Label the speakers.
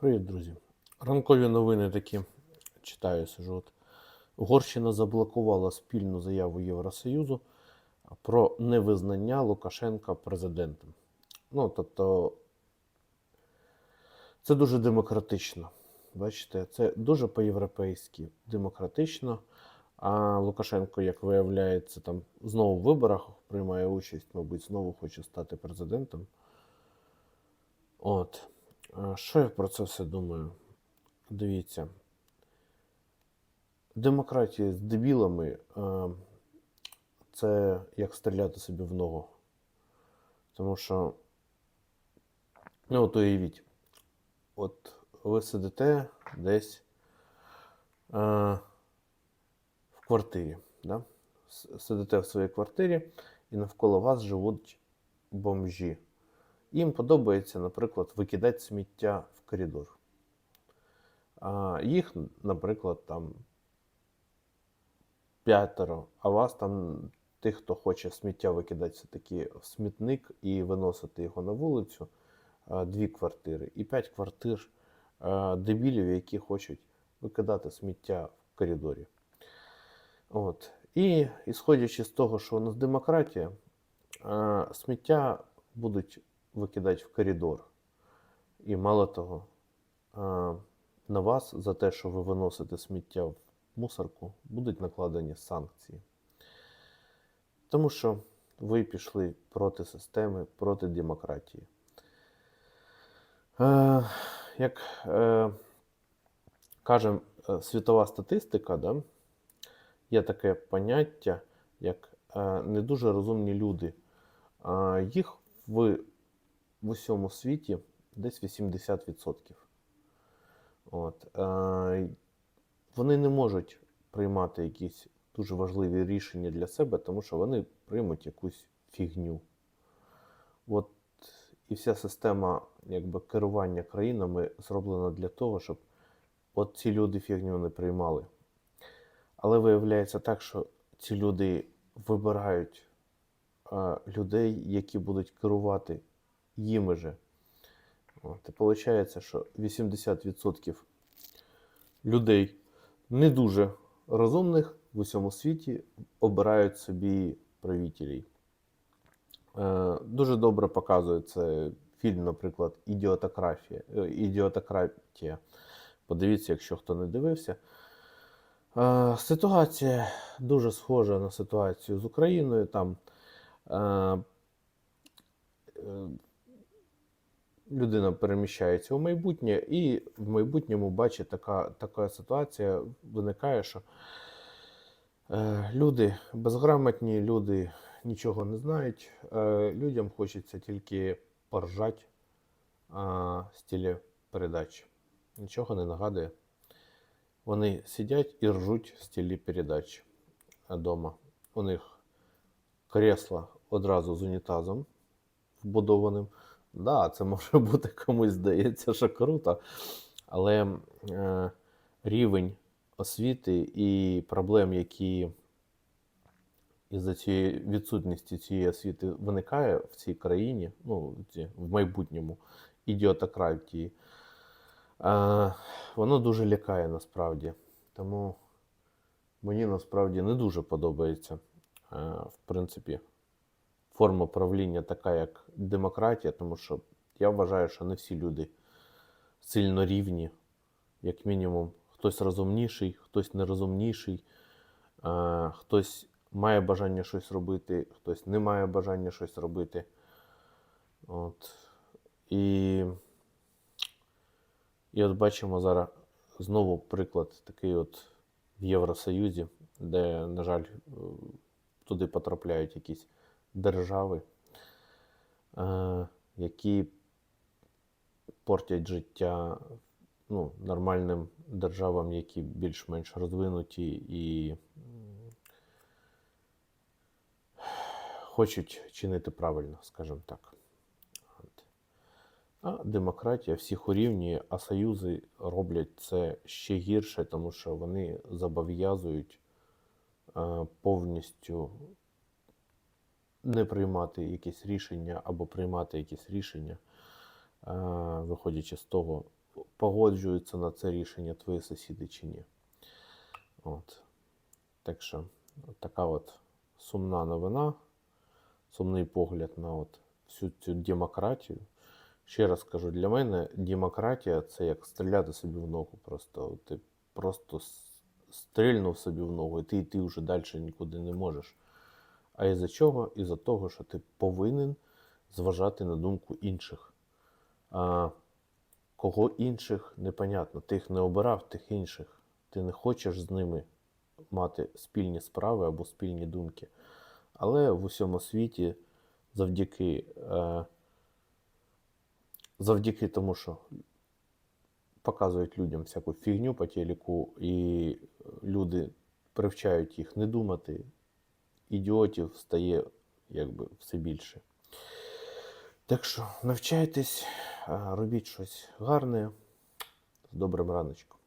Speaker 1: Привіт, друзі. Ранкові новини такі читаю, сижу. От. Угорщина заблокувала спільну заяву Євросоюзу про невизнання Лукашенка президентом. Ну, тобто, це дуже демократично. Бачите, це дуже по-європейськи демократично. А Лукашенко, як виявляється, там знову в виборах приймає участь, мабуть, знову хоче стати президентом. От. А Що я про це все думаю? Дивіться. Демократія з дебілами е, це як стріляти собі в ногу. Тому що, ну, от уявіть, от ви сидите десь е, в квартирі, да? Сидите в своїй квартирі, і навколо вас живуть бомжі. Їм подобається, наприклад, викидати сміття в коридор. А їх, наприклад, там п'ятеро, а вас там тих, хто хоче сміття викидати все-таки в смітник і виносити його на вулицю, дві квартири. І п'ять квартир дебілів, які хочуть викидати сміття в коридорі. От. І ісходячи з того, що у нас демократія, сміття будуть викидати в коридор. І мало того, на вас за те, що ви виносите сміття в мусорку, будуть накладені санкції. Тому що ви пішли проти системи, проти демократії. Е, як е, каже е, світова статистика, да, є таке поняття, як е, не дуже розумні люди. Їх в, в усьому світі десь 80%. От, е, вони не можуть приймати якісь дуже важливі рішення для себе, тому що вони приймуть якусь фігню. От і вся система якби, керування країнами зроблена для того, щоб от ці люди фігню не приймали. Але виявляється так, що ці люди вибирають а, людей, які будуть керувати їми же. От, і виходить, що 80% людей не дуже розумних в усьому світі обирають собі правителів. Е, дуже добре показує фільм, наприклад, Ідіотократія. е, Ідіотократія. Подивіться, якщо хто не дивився. Е, Ситуація дуже схожа на ситуацію з Україною. Там е, е, людина переміщається у майбутнє, і в майбутньому бачить така, така ситуація виникає, що е, люди безграмотні, люди нічого не знають. Е, людям хочеться тільки поржати а, з телепередач. Нічого не нагадує. Вони сидять і ржуть з телепередач вдома. У них кресла одразу з унітазом вбудованим. Да, це може бути комусь здається, що круто, але е, рівень освіти і проблем, які із-за цієї відсутності цієї освіти виникає в цій країні, ну, в майбутньому ідіотократії, е, воно дуже лякає насправді. Тому мені насправді не дуже подобається, е, в принципі, форма правління така, як демократія, тому що я вважаю, що не всі люди сильно рівні, як мінімум, хтось розумніший, хтось нерозумніший, е, хтось має бажання щось робити, хтось не має бажання щось робити. От. І, і от бачимо зараз знову приклад такий от в Євросоюзі, де, на жаль, е, туди потрапляють якісь держави, е, які портять життя ну, нормальним державам, які більш-менш розвинуті і хочуть чинити правильно, скажімо так. А демократія всіх урівнює, а союзи роблять це ще гірше, тому що вони зобов'язують е, повністю не приймати якісь рішення або приймати якісь рішення, е, виходячи з того, погоджуються на це рішення твої сусіди чи ні. От. Так що, така от сумна новина, сумний погляд на от всю цю демократію. Ще раз кажу, для мене демократія це як стріляти собі в ногу. Просто ти просто стрільнув собі в ногу, і ти йти вже далі нікуди не можеш. А із-за чого? Із-за того, що ти повинен зважати на думку інших. А кого інших непонятно. Ти їх не обирав, тих інших. Ти не хочеш з ними мати спільні справи або спільні думки. Але в усьому світі завдяки, е, завдяки тому, що показують людям всяку фігню по телеку, і люди привчають їх не думати, ідіотів стає якби все більше. Так що навчайтесь, робіть щось гарне. З добрим раночком.